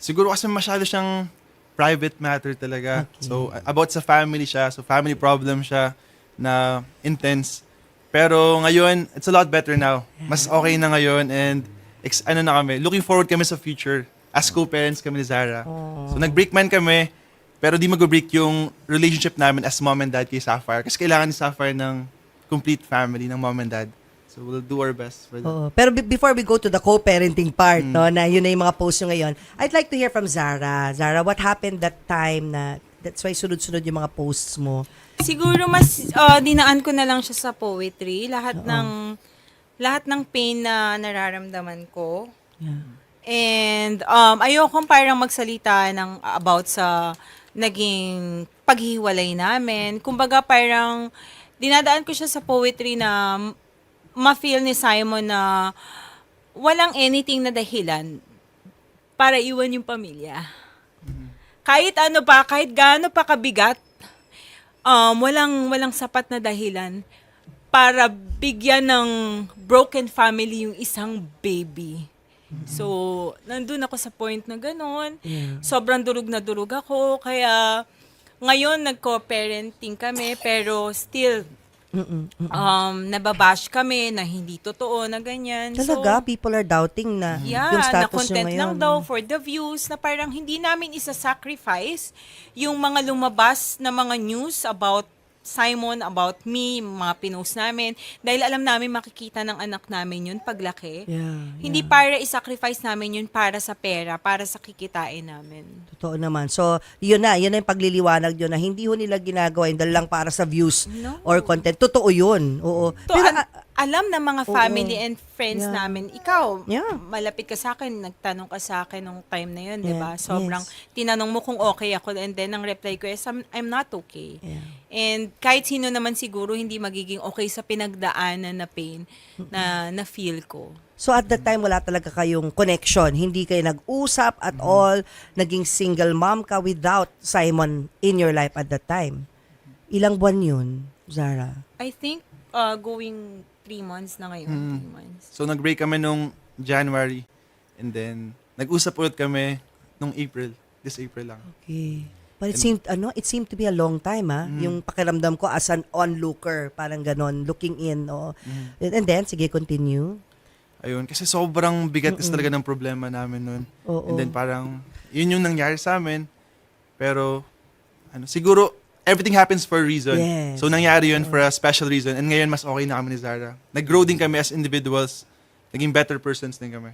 Siguro kasi masyado siyang private matter talaga. So, a- about sa family siya. So, family problem siya na intense. Pero ngayon, it's a lot better now. Mas okay na ngayon and ex- ano na kami, looking forward kami sa future. As co-parents kami ni Zara. So, nag-break man kami, pero di mag-break yung relationship namin as mom and dad kay Sapphire. Kasi kailangan ni Sapphire ng complete family, ng mom and dad. So, we'll do our best for that. Oo. Pero be- before we go to the co-parenting part, Mm. no, na yun na yung mga posts nyo ngayon, I'd like to hear from Zara. Zara, what happened that time na that's why sunod-sunod yung mga posts mo? Siguro mas ah, dinaan ko na lang siya sa poetry. Lahat ng lahat ng pain na nararamdaman ko. Yeah. And um ayokong parang magsalita ng about sa naging paghiwalay namin. Kumbaga parang dinadaan ko siya sa poetry na ma-feel ni Simon na walang anything na dahilan para iwan yung pamilya. Kahit ano pa, kahit gaano pa kabigat, um, walang walang sapat na dahilan para bigyan ng broken family yung isang baby. So, nandun ako sa point na gano'n. Sobrang durug na durug ako. Kaya, ngayon, nag-co-parenting kami, pero still, um, nababash kami na hindi totoo na ganyan. Talaga, So, people are doubting na Yeah, yung na status nyo content ngayon. lang daw for the views na parang hindi namin isa-sacrifice yung mga lumabas na mga news about Simon, about me, mga pinost namin. Dahil alam namin makikita ng anak namin yun paglaki. Yeah, Hindi para i-sacrifice namin yun para sa pera, para sa kikitain namin. Totoo naman. So, yun na, yun na yung pagliliwanag yun na hindi ho nila ginagawa yun lang para sa views No. or content. Totoo yun. Oo. To, Pero, al- ah, alam ng mga Oo. family and friends Yeah. namin, ikaw, Yeah. malapit ka sa akin, nagtanong ka sa akin nung time na yun, di Yeah. ba? Sobrang, Yes. tinanong mo kung okay ako, and then ang reply ko is, I'm, I'm not okay. Yeah. And kahit sino naman siguro, hindi magiging okay sa pinagdaanan na pain na na-feel ko. So at that time, wala talaga kayong connection. Hindi kayo nag-usap at all. Naging single mom ka without Simon in your life at that time. Ilang buwan yun, Zara? I think, uh, going three months na ngayon, Mm. three months. So, nag-break kami nung January. And then, nag-usap ulit kami nung April. This April lang. Okay. But it seemed, ano, it seemed to be a long time, ha? Yung pakiramdam ko as an onlooker, parang ganon, looking in, oh. And then, sige, continue. Ayun. Kasi sobrang bigat is talaga ng problema namin nun. Oo. And then, parang, yun yung nangyari sa amin. Pero, ano, siguro, everything happens for a reason. Yes. So, nangyari yun for a special reason. And ngayon, mas okay na kami ni Zara. Nag-grow din kami as individuals. Naging better persons din kami.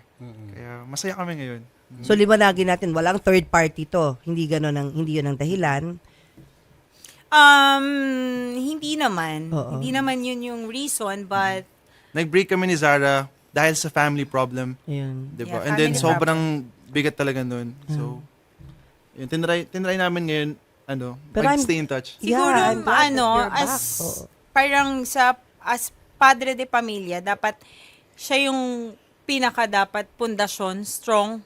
Kaya, masaya kami ngayon. So, liwanagin natin, walang third party to. Hindi ganon ang, hindi yun ang dahilan. Um, hindi naman. Oo. Hindi naman yun yung reason, but Nag-break kami ni Zara dahil sa family problem. Ayun. Di ba? Yeah, And then, family sobrang bigat talaga nun. So, yun, tinry, tinry namin ngayon, ano, Pero I'm- mag-stay in touch. Siguro, Yeah, I'm glad that ano, you're back. as, Oo. parang sa, as padre de pamilya, dapat siya yung pinaka dapat pundasyon, strong,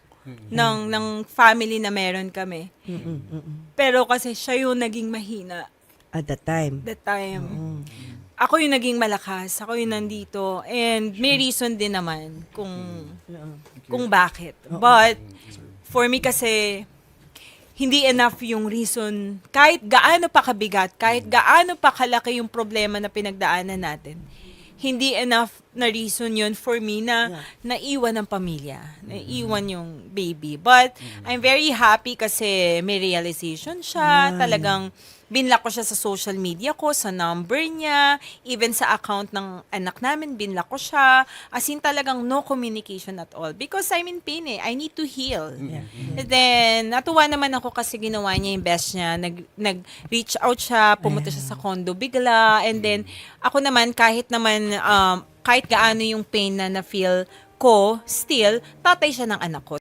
ng, ng family na meron kami. Pero kasi siya yung naging mahina At that time. that time. Ako yung naging malakas, ako yung nandito, and may reason din naman kung, kung bakit. But, for me kasi, hindi enough yung reason, kahit gaano pa kabigat, kahit gaano pa kalaki yung problema na pinagdaanan natin, hindi enough na reason yun for me na naiwan ang pamilya, naiwan yung baby. But, I'm very happy kasi may realization siya, talagang binlock ko siya sa social media ko, sa number niya, even sa account ng anak namin, binlock ko siya. As in talagang no communication at all. Because I'm in pain eh. I need to heal. And then, natuwa naman ako kasi ginawa niya yung best niya. Nag, nag-reach out siya, pumunta siya sa condo bigla. And then, ako naman, kahit naman, um, kahit gaano yung pain na na-feel ko, still, tatay siya ng anak ko.